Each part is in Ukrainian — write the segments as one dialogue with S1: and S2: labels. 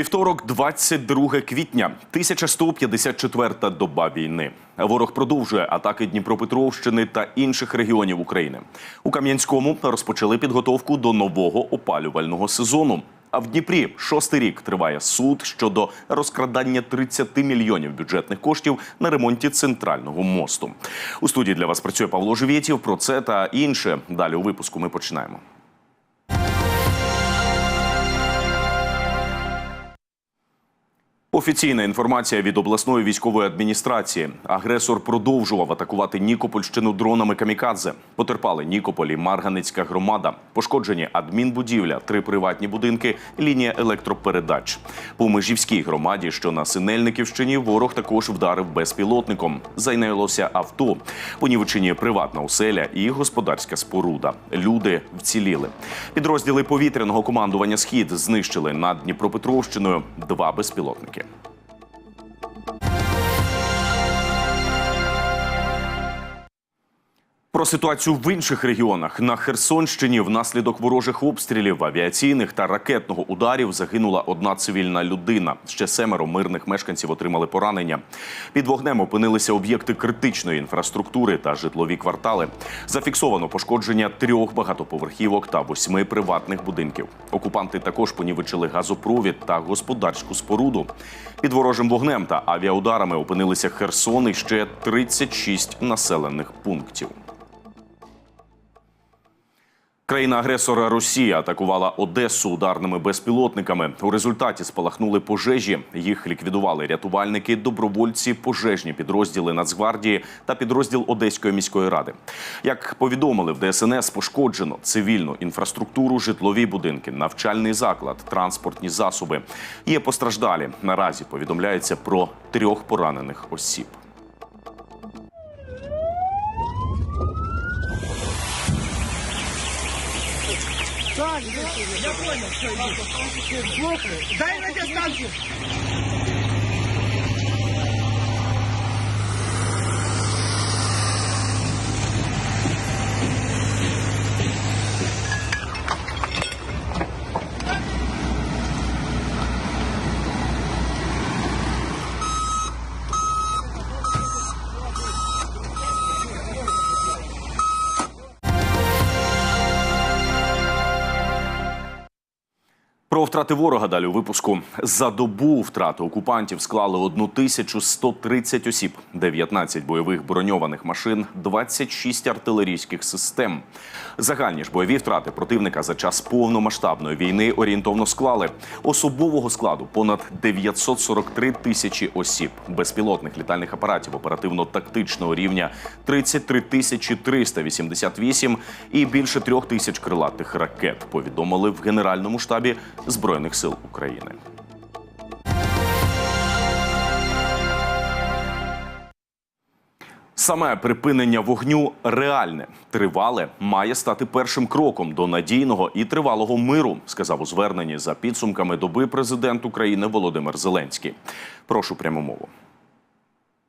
S1: Вівторок, 22 квітня, 1154 доба війни. Ворог продовжує атаки Дніпропетровщини та інших регіонів України. У Кам'янському розпочали підготовку до нового опалювального сезону. А в Дніпрі шостий рік триває суд щодо розкрадання 30 мільйонів бюджетних коштів на ремонті центрального мосту. У студії для вас працює Павло Живєтів. Про це та інше далі у випуску ми починаємо. Офіційна інформація від обласної військової адміністрації. Агресор продовжував атакувати Нікопольщину дронами камікадзе. Потерпали Нікополь і Марганецька громада. Пошкоджені адмінбудівля, три приватні будинки, лінія електропередач. По Межівській громаді, що на Синельниківщині, ворог також вдарив безпілотником. Зайнялося авто. Понівечені приватна оселя і господарська споруда. Люди вціліли. Підрозділи повітряного командування Схід знищили над Дніпропетровщиною два безпілотники. Про ситуацію в інших регіонах на Херсонщині внаслідок ворожих обстрілів, авіаційних та ракетного ударів загинула одна цивільна людина. Ще семеро мирних мешканців отримали поранення. Під вогнем опинилися об'єкти критичної інфраструктури та житлові квартали. Зафіксовано пошкодження трьох багатоповерхівок та восьми приватних будинків. Окупанти також понівечили газопровід та господарську споруду. Під ворожим вогнем та авіаударами опинилися Херсон і ще 36 населених пунктів. Країна-агресора Росія атакувала Одесу ударними безпілотниками. У результаті спалахнули пожежі. Їх ліквідували рятувальники, добровольці, пожежні підрозділи Нацгвардії та підрозділ Одеської міської ради. Як повідомили в ДСНС, пошкоджено цивільну інфраструктуру, житлові будинки, навчальний заклад, транспортні засоби. Є постраждалі. Наразі повідомляється про трьох поранених осіб.
S2: Дай на
S1: Про втрати ворога далі у випуску. За добу втрати окупантів склали 1130 осіб, 19 бойових броньованих машин, 26 артилерійських систем. Загальні ж бойові втрати противника за час повномасштабної війни орієнтовно склали особового складу понад 943 тисячі осіб, безпілотних літальних апаратів оперативно-тактичного рівня 33 тисячі 388 і більше трьох тисяч крилатих ракет. Повідомили в Генеральному штабі Збройних сил України. Саме припинення вогню реальне, тривале, має стати першим кроком до надійного і тривалого миру, сказав у зверненні за підсумками доби президент України Володимир Зеленський. Прошу пряму мову.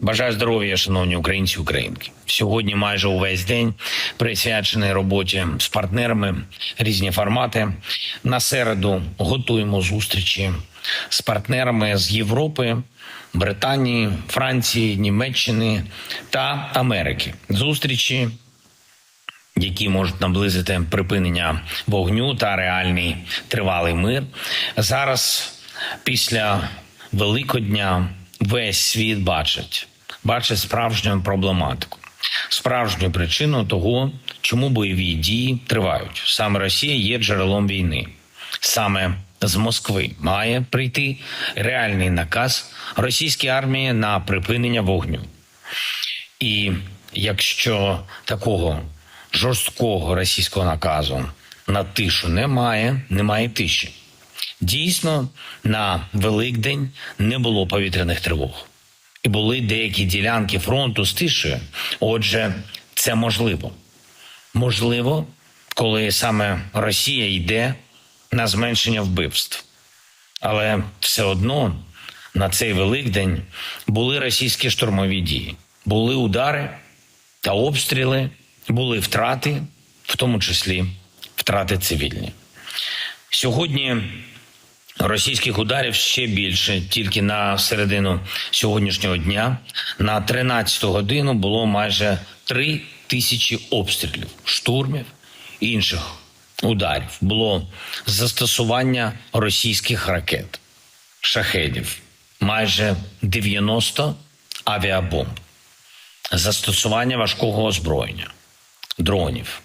S3: Бажаю здоров'я, шановні українці, українки. Сьогодні майже увесь день присвячений роботі з партнерами, різні формати. На середу готуємо зустрічі з партнерами з Європи, Британії, Франції, Німеччини та Америки. Зустрічі, які можуть наблизити припинення вогню та реальний тривалий мир. Зараз, після Великодня, весь світ бачить, бачить справжню проблематику, справжню причину того, чому бойові дії тривають. Саме Росія є джерелом війни. Саме з Москви має прийти реальний наказ російській армії на припинення вогню. І якщо такого жорсткого російського наказу на тишу немає, немає тиші. Дійсно, на Великдень не було повітряних тривог, і були деякі ділянки фронту з тишею. Отже, це можливо. Можливо, коли саме Росія йде на зменшення вбивств. Але все одно на цей Великдень були російські штурмові дії, були удари та обстріли, були втрати, в тому числі втрати цивільні. Сьогодні Російських ударів ще більше. Тільки на середину сьогоднішнього дня на 13 годину було майже 3 тисячі обстрілів, штурмів і інших ударів. Було застосування російських ракет, шахедів, майже 90 авіабомб, застосування важкого озброєння, дронів.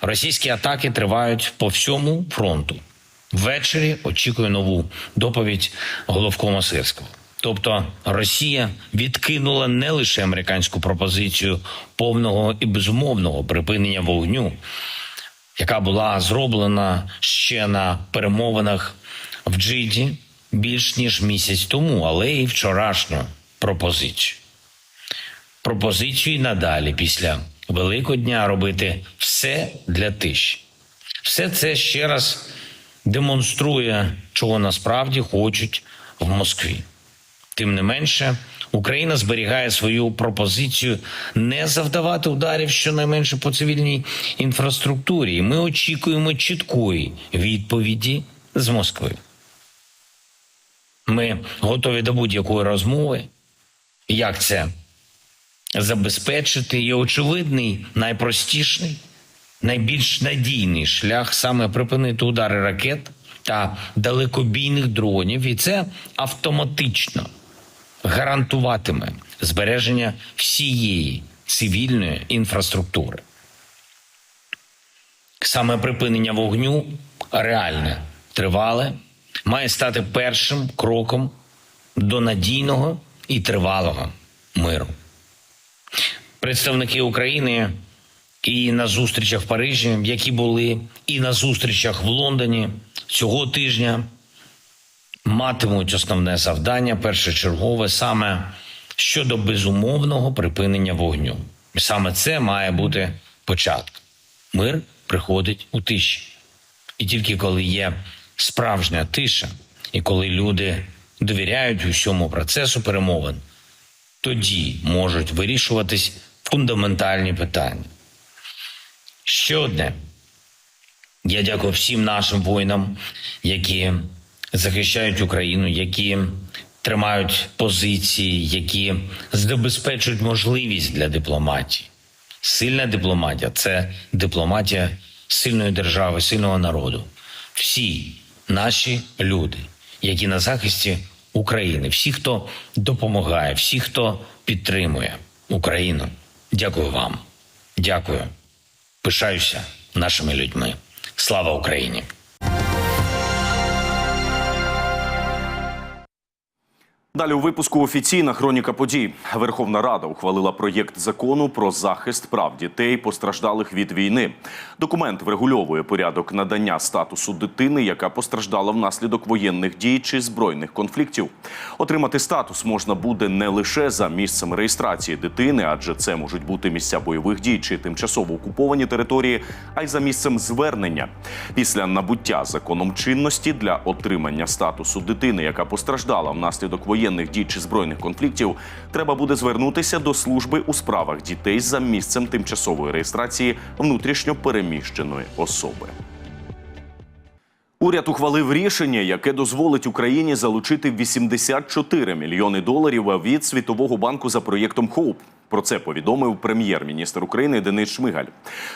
S3: Російські атаки тривають по всьому фронту. Ввечері очікую нову доповідь головкома Сирського. Тобто Росія відкинула не лише американську пропозицію повного і безумовного припинення вогню, яка була зроблена ще на перемовинах в Джиді більш ніж місяць тому, але і вчорашню пропозицію. Пропозицію і надалі після Великодня робити все для тиші. Все це ще раз демонструє, чого насправді хочуть в Москві. Тим не менше, Україна зберігає свою пропозицію не завдавати ударів щонайменше по цивільній інфраструктурі. І Ми очікуємо чіткої відповіді з Москви. Ми готові до будь-якої розмови. Як це забезпечити? Є очевидний, найпростіший, найбільш надійний шлях саме припинити удари ракет та далекобійних дронів, і це автоматично гарантуватиме збереження всієї цивільної інфраструктури. Саме припинення вогню реальне, тривале, має стати першим кроком до надійного і тривалого миру. Представники України і на зустрічах в Парижі, які були, і на зустрічах в Лондоні цього тижня матимуть основне завдання першочергове саме щодо безумовного припинення вогню. І саме це має бути початком. Мир приходить у тиші. І тільки коли є справжня тиша, і коли люди довіряють усьому процесу перемовин, тоді можуть вирішуватись фундаментальні питання. Ще одне. Я дякую всім нашим воїнам, які захищають Україну, які тримають позиції, які забезпечують можливість для дипломатії. Сильна дипломатія це дипломатія сильної держави, сильного народу. Всі наші люди, які на захисті України, всі, хто допомагає, всі, хто підтримує Україну. Дякую вам. Дякую. Пишаюся нашими людьми. Слава Україні!
S1: Далі у випуску офіційна хроніка подій. Верховна Рада ухвалила проєкт закону про захист прав дітей, постраждалих від війни. Документ врегульовує порядок надання статусу дитини, яка постраждала внаслідок воєнних дій чи збройних конфліктів. Отримати статус можна буде не лише за місцем реєстрації дитини, адже це можуть бути місця бойових дій чи тимчасово окуповані території, а й за місцем звернення. Після набуття законом чинності для отримання статусу дитини, яка постраждала внаслідок воєнних дій чи збройних конфліктів, треба буде звернутися до служби у справах дітей за місцем тимчасової реєстрації внутрішньо переміщеної особи. Уряд ухвалив рішення, яке дозволить Україні залучити 84 мільйони доларів від Світового банку за проєктом «Хоуп». Про це повідомив прем'єр-міністр України Денис Шмигаль.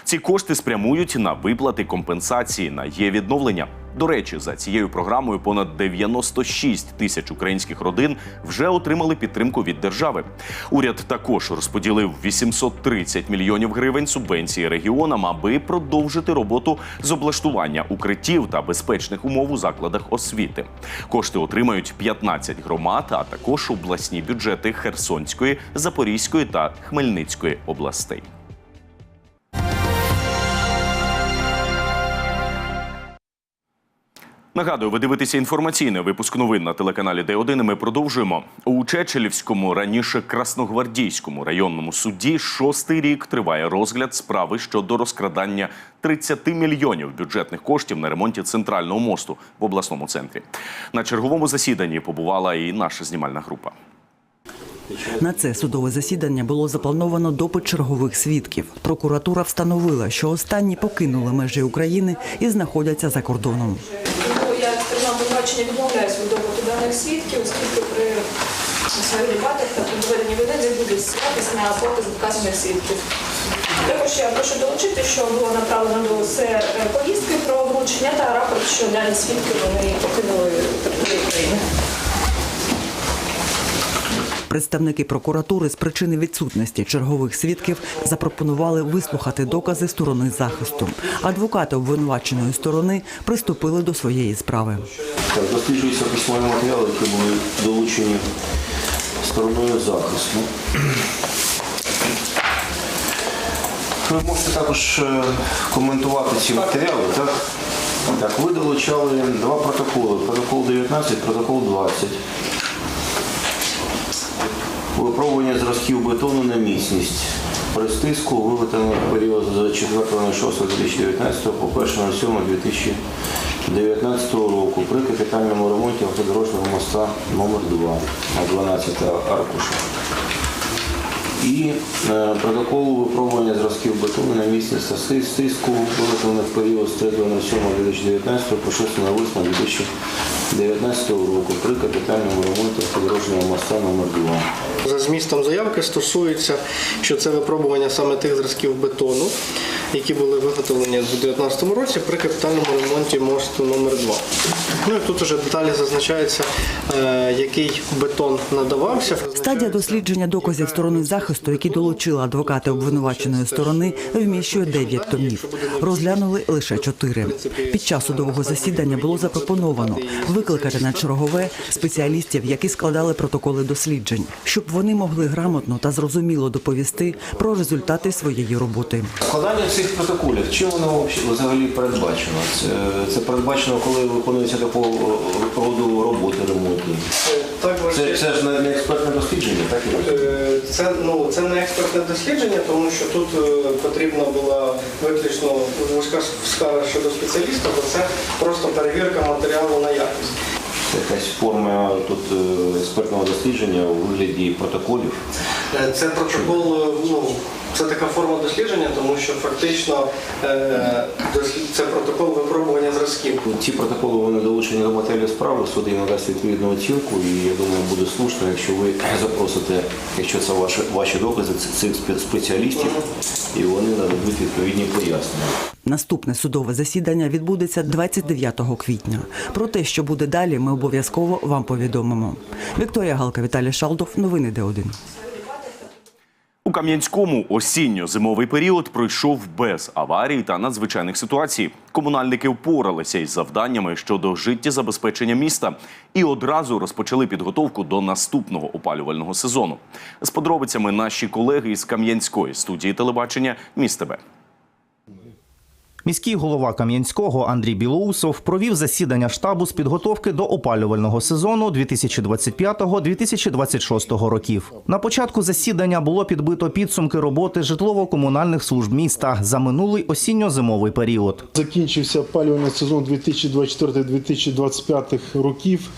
S1: Ці кошти спрямують на виплати компенсації на є відновлення. До речі, за цією програмою понад 96 тисяч українських родин вже отримали підтримку від держави. Уряд також розподілив 830 мільйонів гривень субвенції регіонам, аби продовжити роботу з облаштування укриттів та безпечних умов у закладах освіти. Кошти отримають 15 громад, а також обласні бюджети Херсонської, Запорізької та Хмельницької областей. Нагадую, ви дивитеся інформаційний випуск новин на телеканалі Д1. і Ми продовжуємо у Чечелівському, раніше Красногвардійському районному суді. Шостий рік триває розгляд справи щодо розкрадання 30 мільйонів бюджетних коштів на ремонті центрального мосту в обласному центрі. На черговому засіданні побувала і наша знімальна група.
S2: На це судове засідання було заплановано допит чергових свідків. Прокуратура встановила, що останні покинули межі України і знаходяться за кордоном.
S4: Обвинувачення відмовляється від допиту даних свідків, оскільки при своїх дебатах та при доведенні вини буде ссилатися на показ вказаних свідків. Також я прошу долучити, що було направлено до СР повістки про вручення та рапорт, що дані свідки вони покинули територію України.
S2: Представники прокуратури з причини відсутності чергових свідків запропонували вислухати докази сторони захисту. Адвокати обвинуваченої сторони приступили до своєї справи.
S5: Так, досліджуються письмові матеріали, які були долучені стороною захисту. Ви можете також е, коментувати ці матеріали, так? Так, ви долучали два протоколи. Протокол 19, протокол 20. Випробування зразків бетону на міцність. При стиску виготовлено в період з 4.06.2019 по 1.07.2019 року при капітальному ремонті автодорожнього моста номер 2 на 12 аркуша. І е, протокол випробування зразків бетону на та стиску виготовлено в період з 3.07.2019 по 6.08.2019 року при капітальному ремонті автодорожнього моста номер 2
S6: За змістом заявки стосується, що це випробування саме тих зразків бетону, які були виготовлені в 2019 році при капітальному ремонті мосту номер 2 Ну і тут уже деталі зазначається, е, який бетон надавався.
S2: Стадія дослідження доказів сторони захисту, які долучили адвокати обвинуваченої сторони, вміщує 9 томів. Розглянули лише 4. Під час судового засідання було запропоновано викликати на чергове спеціалістів, які складали протоколи досліджень, щоб вони могли грамотно та зрозуміло доповісти про результати своєї роботи.
S5: Складання цих протоколів, чим воно взагалі передбачено? Це, це передбачено, коли виконується такого роду роботи ремонтні.
S6: Так,
S5: Це, це ж не не експертне дослідження, так і?
S6: Е, Це ну це не експертне дослідження, тому що тут е, потрібна була виключно вузька скара щодо спеціаліста, бо це просто перевірка матеріалу на якість.
S5: Якась форма тут е, експертного дослідження у вигляді протоколів.
S6: Е, Це протокол, е, ну це така форма дослідження, тому що фактично це протокол випробування зразків.
S5: Ці протоколи вони долучені до матеріалів справи, суд їм надасть відповідну оцінку, і я думаю, буде слушно, якщо ви запросите, якщо це ваші, ваші докази, цих спе- спеціалістів, і вони нададуть відповідні пояснення.
S2: Наступне судове засідання відбудеться 29 квітня. Про те, що буде далі, ми обов'язково вам повідомимо. Вікторія Галка, Віталій Шалдов. Новини Д1.
S1: У Кам'янському осінньо-зимовий період пройшов без аварій та надзвичайних ситуацій. Комунальники впоралися із завданнями щодо життєзабезпечення міста і одразу розпочали підготовку до наступного опалювального сезону. З подробицями наші колеги із Кам'янської студії телебачення «Міст ТБ».
S7: Міський голова Кам'янського Андрій Білоусов провів засідання штабу з підготовки до опалювального сезону 2025-2026 років. На початку засідання було підбито підсумки роботи житлово-комунальних служб міста за минулий осінньо-зимовий період.
S8: Закінчився опалювальний сезон 2024-2025 років.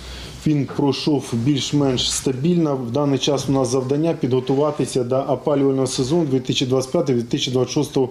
S8: Він пройшов більш-менш стабільно. В даний час у нас завдання підготуватися до опалювального сезону 2025-2026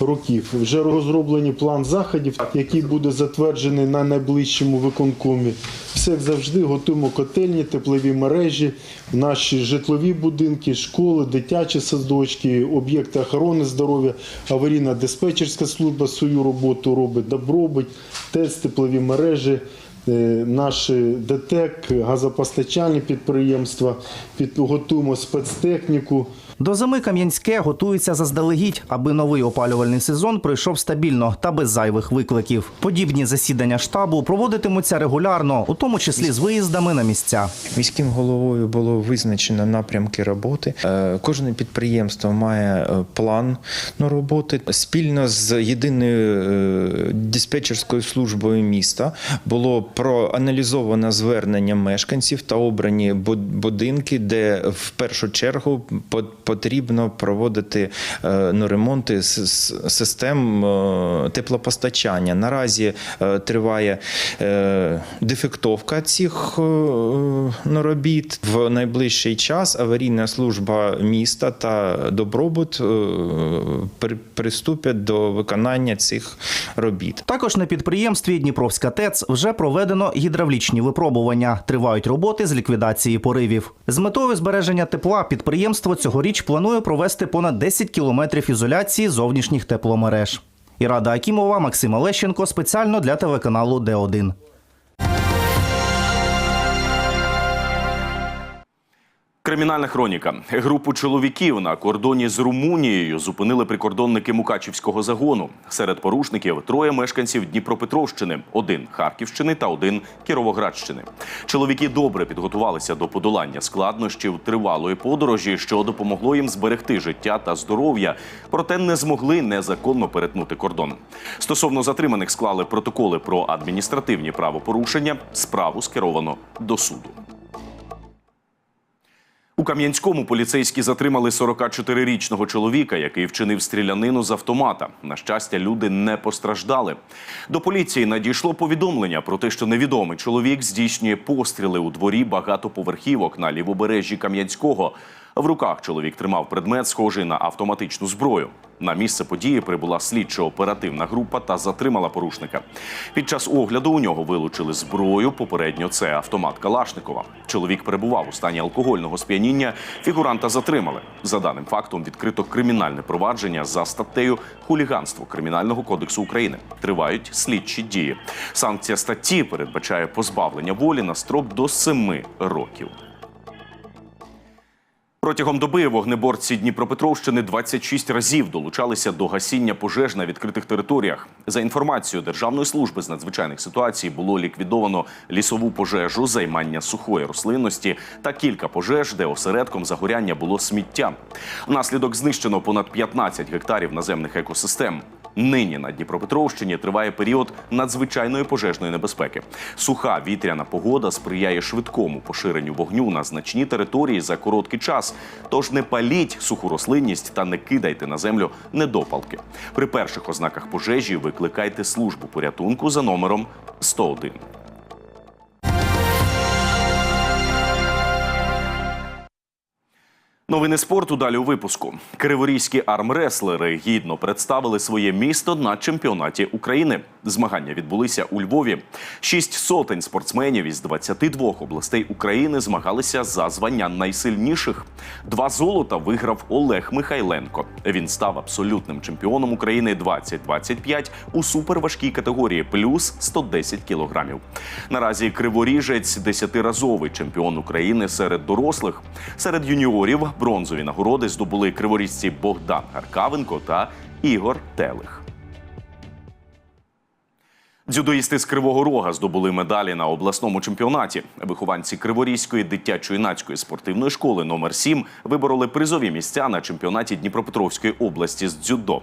S8: років. Вже розроблені план заходів, який буде затверджений на найближчому виконкомі. Все як завжди готуємо котельні, теплові мережі, наші житлові будинки, школи, дитячі садочки, об'єкти охорони здоров'я, аварійна диспетчерська служба свою роботу робить, добробить, ТЕЦ, теплові мережі. Е, Наші ДТЕК, газопостачальні підприємства, підготуємо спецтехніку.
S7: До зими Кам'янське готується заздалегідь, аби новий опалювальний сезон пройшов стабільно та без зайвих викликів. Подібні засідання штабу проводитимуться регулярно, у тому числі з виїздами на місця.
S9: Міським головою було визначено напрямки роботи. Е, Кожне підприємство має е, план на роботи. Спільно з єдиною е, диспетчерською службою міста було проаналізовано звернення мешканців та обрані бу- будинки, де в першу чергу по- потрібно проводити е, ну, ремонти систем е, теплопостачання. Наразі е, триває дефектовка цих ну, робіт. В найближчий час аварійна служба міста та добробут приступять до виконання цих робіт.
S7: Також на підприємстві Дніпровська ТЕЦ вже проведено гідравлічні випробування. Тривають роботи з ліквідації поривів. З метою збереження тепла підприємство цьогоріч планує провести понад 10 кілометрів ізоляції зовнішніх тепломереж. Ірада Акімова, Максим Олещенко спеціально для телеканалу Д1.
S1: Кримінальна хроніка. Групу чоловіків на кордоні з Румунією зупинили прикордонники Мукачівського загону. Серед порушників троє мешканців Дніпропетровщини, один Харківщини та один Кіровоградщини. Чоловіки добре підготувалися до подолання складнощів тривалої подорожі, що допомогло їм зберегти життя та здоров'я, проте не змогли незаконно перетнути кордон. Стосовно затриманих склали протоколи про адміністративні правопорушення. Справу скеровано до суду. У Кам'янському поліцейські затримали 44-річного чоловіка, який вчинив стрілянину з автомата. На щастя, люди не постраждали. До поліції надійшло повідомлення про те, що невідомий чоловік здійснює постріли у дворі багатоповерхівок на лівобережжі Кам'янського. В руках чоловік тримав предмет, схожий на автоматичну зброю. На місце події прибула слідчо-оперативна група та затримала порушника. Під час огляду у нього вилучили зброю. Попередньо це автомат Калашникова. Чоловік перебував у стані алкогольного сп'яніння. Фігуранта затримали. За даним фактом відкрито кримінальне провадження за статтею хуліганство Кримінального кодексу України. Тривають слідчі дії. Санкція статті передбачає позбавлення волі на строк до 7 років. Протягом доби вогнеборці Дніпропетровщини 26 разів долучалися до гасіння пожеж на відкритих територіях. За інформацією Державної служби з надзвичайних ситуацій було ліквідовано лісову пожежу, займання сухої рослинності та кілька пожеж, де осередком загоряння було сміття. Внаслідок знищено понад 15 гектарів наземних екосистем. Нині на Дніпропетровщині триває період надзвичайної пожежної небезпеки. Суха вітряна погода сприяє швидкому поширенню вогню на значні території за короткий час. Тож не паліть суху рослинність та не кидайте на землю недопалки. При перших ознаках пожежі викликайте службу порятунку за номером 101. Новини спорту далі у випуску. Криворізькі армреслери гідно представили своє місто на чемпіонаті України. Змагання відбулися у Львові. Шість сотень спортсменів із 22 областей України змагалися за звання найсильніших. Два золота виграв Олег Михайленко. Він став абсолютним чемпіоном України 2025 у суперважкій категорії плюс 110 кілограмів. Наразі криворіжець десятиразовий чемпіон України серед дорослих. Серед юніорів бронзові нагороди здобули криворізці Богдан Гаркавенко та Ігор Телих. Дзюдоїсти з Кривого Рога здобули медалі на обласному чемпіонаті. Вихованці Криворізької дитячо-юнацької спортивної школи номер 7 вибороли призові місця на чемпіонаті Дніпропетровської області з дзюдо.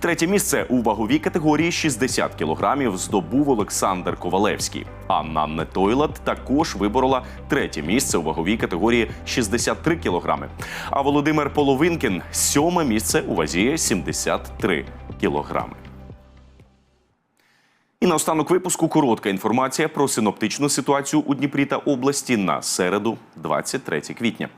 S1: Третє місце у ваговій категорії 60 кілограмів здобув Олександр Ковалевський. Анна Нетойлат також виборола третє місце у ваговій категорії 63 кілограми. А Володимир Половинкін сьоме місце у вазі 73 кілограми. І на останок випуску коротка інформація про синоптичну ситуацію у Дніпрі та області на середу, 23 квітня.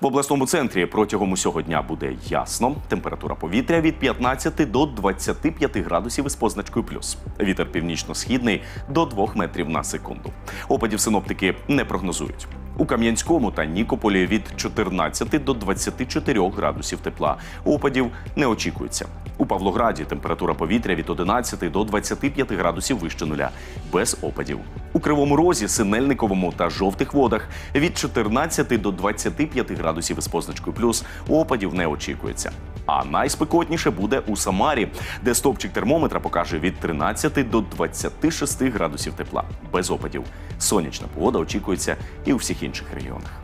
S1: В обласному центрі протягом усього дня буде ясно. Температура повітря від 15 до 25 градусів із позначкою плюс. Вітер північно-східний до 2 метрів на секунду. Опадів синоптики не прогнозують. У Кам'янському та Нікополі від 14 до 24 градусів тепла. Опадів не очікується. У Павлограді температура повітря від 11 до 25 градусів вище нуля, без опадів. У Кривому Розі, Синельниковому та жовтих водах від 14 до 25 градусів із позначкою плюс опадів не очікується. А найспекотніше буде у Самарі, де стопчик термометра покаже від 13 до 26 градусів тепла, без опадів. Сонячна погода очікується і у всіх інших регіонах.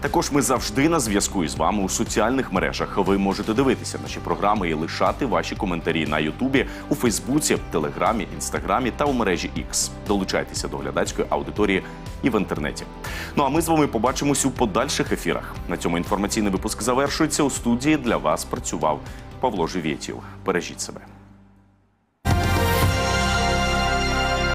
S1: Також ми завжди на зв'язку із вами у соціальних мережах. Ви можете дивитися наші програми і лишати ваші коментарі на Ютубі, у Фейсбуці, Телеграмі, Інстаграмі та у мережі X. Долучайтеся до глядацької аудиторії і в інтернеті. Ну а ми з вами побачимось у подальших ефірах. На цьому інформаційний випуск завершується. У студії для вас працював Павло Живєтів. Бережіть себе.